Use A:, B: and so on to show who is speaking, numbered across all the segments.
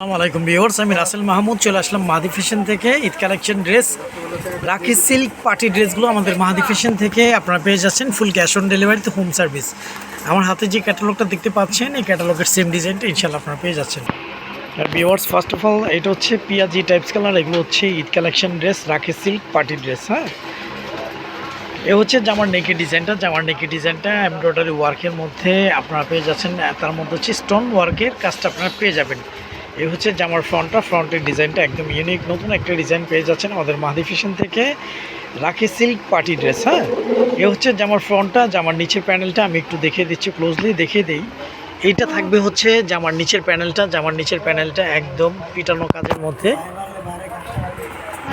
A: আসসালামু আলাইকুম ভিউয়ার্স, আমি রাসেল মাহমুদ, চলে আসলাম মাহাদি ফ্যাশন থেকে Eid collection dress, Rakhi silk party ড্রেসগুলো আমাদের মাহাদি ফ্যাশন থেকে আপনারা পেয়ে যাচ্ছেন, ফুল ক্যাশ অন ডেলিভারিতে হোম সার্ভিস। আমার হাতে যে ক্যাটালগটা দেখতে পাচ্ছেন, এই ক্যাটালগের সেম ডিজাইনটা ইনশাল্লাহ আপনারা পেয়ে যাচ্ছেন। আর ভিউয়ার্স ফার্স্ট অফ অল এটা হচ্ছে পিয়াজি টাইপস কালার এগুলো হচ্ছে Eid collection dress, Rakhi silk party dress হ্যাঁ? এ হচ্ছে জামার নেকি ডিজাইনটা জামার নেকি ডিজাইনটা এমব্রয়ডারি ওয়ার্কের মধ্যে আপনারা পেয়ে যাচ্ছেন তার মধ্যে হচ্ছে স্টোন ওয়ার্কের কাজটা আপনারা পেয়ে যাবেন। এই হচ্ছে জামার ফ্রন্টটা। ফ্রন্টের ডিজাইনটা একদম ইউনিক নতুন একটা ডিজাইন পেয়ে যাচ্ছেন আমাদের মাহাদি থেকে। রাখি সিল্ক পার্টি ড্রেস হ্যাঁ? এ হচ্ছে জামার ফ্রন্টটা, জামার নিচের প্যানেলটা আমি একটু দেখিয়ে দিচ্ছি ক্লোজলি দেখিয়ে দিই। এইটা থাকবে হচ্ছে জামার নিচের প্যানেলটা জামার নিচের প্যানেলটা একদম পিটানো কাজের মধ্যে।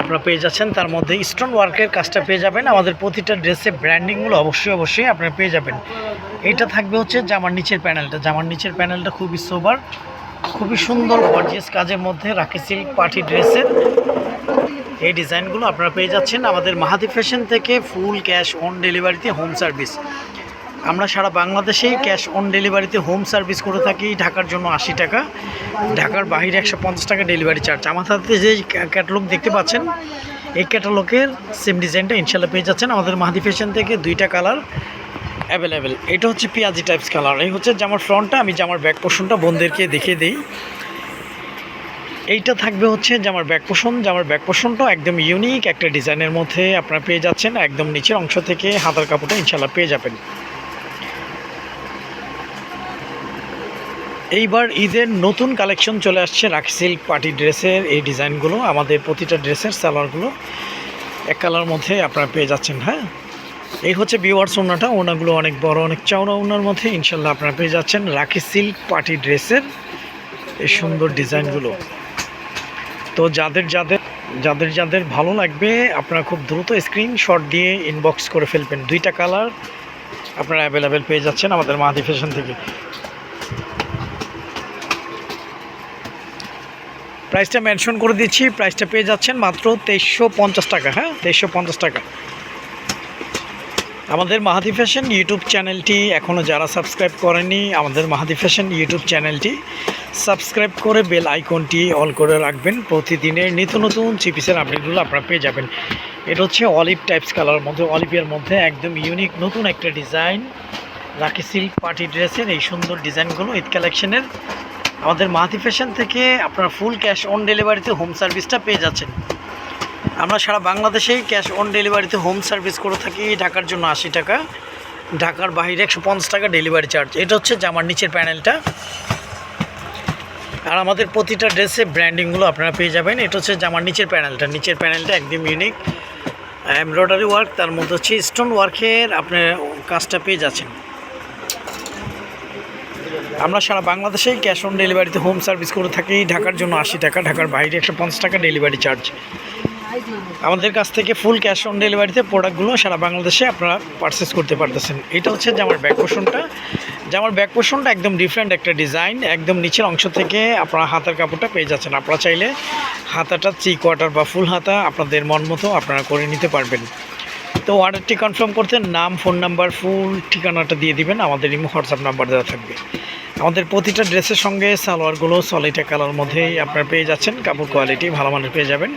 A: আপনারা পেয়ে যাচ্ছেন, তার মধ্যে স্টোন ওয়ার্কের কাজটা পেয়ে যাবেন। আমাদের প্রতিটা ড্রেসে ব্র্যান্ডিংগুলো অবশ্যই অবশ্যই আপনারা পেয়ে যাবেন। এটা থাকবে হচ্ছে জামার নিচের প্যানেলটা জামার নিচের প্যানেলটা খুবই সোবার খুবই সুন্দর গর্জিয়াস কাজের মধ্যে রাখি সিল্ক পার্টি ড্রেসের এই ডিজাইনগুলো আপনারা পেয়ে যাচ্ছেন আমাদের মাহাদি ফ্যাশন থেকে ফুল ক্যাশ অন ডেলিভারিতে হোম সার্ভিস আমরা সারা বাংলাদেশেই ক্যাশ অন ডেলিভারিতে হোম সার্ভিস করে থাকি, ঢাকার জন্য আশি টাকা। ঢাকার বাইরে একশো পঞ্চাশ টাকা ডেলিভারি চার্জ আমার হাতে যে ক্যাটালগ দেখতে পাচ্ছেন, এই ক্যাটালগের সেম ডিজাইনটা ইনশাল্লাহ পেয়ে যাচ্ছেন আমাদের মাহাদি ফ্যাশন থেকে দুইটা কালার অ্যাভেলেবেল এটা হচ্ছে পেঁয়াজি টাইপস কালার এই হচ্ছে জামার ফ্রন্টটা আমি জামার ব্যাক পোর্শনটা বোনদেরকে দেখিয়ে দিই। এইটা থাকবে হচ্ছে জামার ব্যাক পোষণ জামার ব্যাক পোষণটা একদম ইউনিক একটা ডিজাইনের মধ্যে আপনারা পেয়ে যাচ্ছেন। একদম নিচের অংশ থেকে হাতার কাপড়টা ইনশাল্লাহ পেয়ে যাবেন। এইবার ঈদের নতুন কালেকশন চলে আসছে রাখি সিল্ক পার্টি ড্রেসের এই ডিজাইনগুলো আমাদের প্রতিটা ড্রেসের সালোয়ারগুলো এক কালার মধ্যে আপনারা পেয়ে যাচ্ছেন হ্যাঁ? এই হচ্ছে বিওয়ার্স ওনাটা, ওনাগুলো অনেক বড়, অনেক চওড়া ওনার মধ্যে। ইনশাল্লাহ আপনারা পেয়ে যাচ্ছেন রাখি সিল্ক পার্টি ড্রেসের এই সুন্দর ডিজাইনগুলো। তো যাদের যাদের যাদের যাদের ভালো লাগবে, আপনারা খুব দ্রুত স্ক্রিনশট দিয়ে ইনবক্স করে ফেলবেন। দুইটা কালার আপনারা অ্যাভেলেবেল পেয়ে যাচ্ছেন আমাদের মাহাদি ফ্যাশন থেকে। প্রাইসটা মেনশন করে দিচ্ছি প্রাইসটা পেয়ে যাচ্ছেন মাত্র তেইশশো টাকা হ্যাঁ? তেইশশো টাকা। আমাদের মাহাদি ফ্যাশন ইউটিউব চ্যানেলটি এখনও যারা সাবস্ক্রাইব করেনি, আমাদের মাহাদি ফ্যাশন ইউটিউব চ্যানেলটি সাবস্ক্রাইব করে বেল আইকনটি অল করে রাখবেন। প্রতিদিনের নিত্য নতুন চিপিসের আপডেটগুলো আপনারা পেয়ে যাবেন। এটা হচ্ছে অলিভ টাইপস কালার মধ্যে, অলিভের মধ্যে একদম ইউনিক নতুন একটা ডিজাইন। রাখি সিল্ক পার্টি ড্রেসের এই সুন্দর ডিজাইনগুলো ঈদ কালেকশনের। আমাদের মাহাদি ফ্যাশন থেকে আপনারা ফুল ক্যাশ অন ডেলিভারিতে হোম সার্ভিসটা পেয়ে যাচ্ছেন। আমরা সারা বাংলাদেশেই ক্যাশ অন ডেলিভারিতে হোম সার্ভিস করে থাকি ঢাকার জন্য আশি টাকা। ঢাকার বাইরে একশো পঞ্চাশ টাকা ডেলিভারি চার্জ। এটা হচ্ছে জামার নিচের প্যানেলটা। আর আমাদের প্রতিটা ড্রেসে ব্র্যান্ডিংগুলো আপনারা পেয়ে যাবেন। এটা হচ্ছে জামার নিচের প্যানেলটা। নিচের প্যানেলটা একদম ইউনিক এমব্রয়ডারি ওয়ার্ক, তার মধ্যে হচ্ছে স্টোন ওয়ার্কের আপনার কাজটা পেয়ে যাচ্ছেন। আমরা সারা বাংলাদেশেই ক্যাশ অন ডেলিভারিতে হোম সার্ভিস করে থাকি। ঢাকার জন্য আশি টাকা, ঢাকার বাইরে একশো পঞ্চাশ টাকা ডেলিভারি চার্জ। আমাদের কাছ থেকে ফুল ক্যাশ অন ডেলিভারিতে প্রোডাক্টগুলো সারা বাংলাদেশে আপনারা পারচেস করতে পারতেছেন। এটা হচ্ছে জামার ব্যাক পোষণটা জামার ব্যাক পোষণটা একদম ডিফারেন্ট একটা ডিজাইন একদম নিচের অংশ থেকে আপনারা হাতার কাপড়টা পেয়ে যাচ্ছেন। আপনারা চাইলে হাতাটা থ্রি কোয়ার্টার বা ফুল হাতা আপনাদের মন মতো আপনারা করে নিতে পারবেন। তো অর্ডারটি কনফার্ম করতে নাম ফোন নাম্বার ফুল ঠিকানাটা দিয়ে দিবেন। আমাদের ইমো হোয়াটসঅ্যাপ নাম্বার দেওয়া থাকবে। আমাদের প্রতিটা ড্রেসের সঙ্গে সালোয়ারগুলো সলিটা কালার মধ্যেই আপনারা পেয়ে যাচ্ছেন। কাপড় কোয়ালিটি ভালো মানের পেয়ে যাবেন।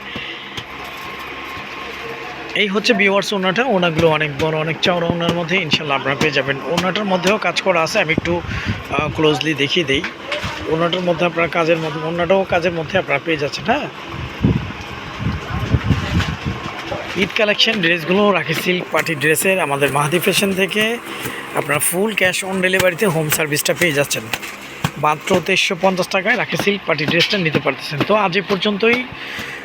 A: এই হচ্ছে বিওয়ার্স ওনাটা ওনাগুলো অনেক বড়, অনেক চওড়া ওনার মধ্যে ইনশাল্লাহ আপনারা পেয়ে যাবেন। ওনাটার মধ্যেও কাজ করা আছে, আমি একটু ক্লোজলি দেখিয়ে দিই। ওনাটার মধ্যে আপনারা কাজের মধ্যে ওনাটাও কাজের মধ্যে আপনারা পেয়ে যাচ্ছেন হ্যাঁ? ঈদ কালেকশন ড্রেসগুলো রাখি সিল্ক পার্টি ড্রেসের আমাদের মাহাদি ফ্যাশন থেকে আপনারা ফুল ক্যাশ অন ডেলিভারিতে হোম সার্ভিসটা পেয়ে যাচ্ছেন। মাত্র তেইশশো পঞ্চাশ টাকায় রাখি সিল্ক পার্টি ড্রেসটা নিতে পারতেছেন। তো আজ পর্যন্তই।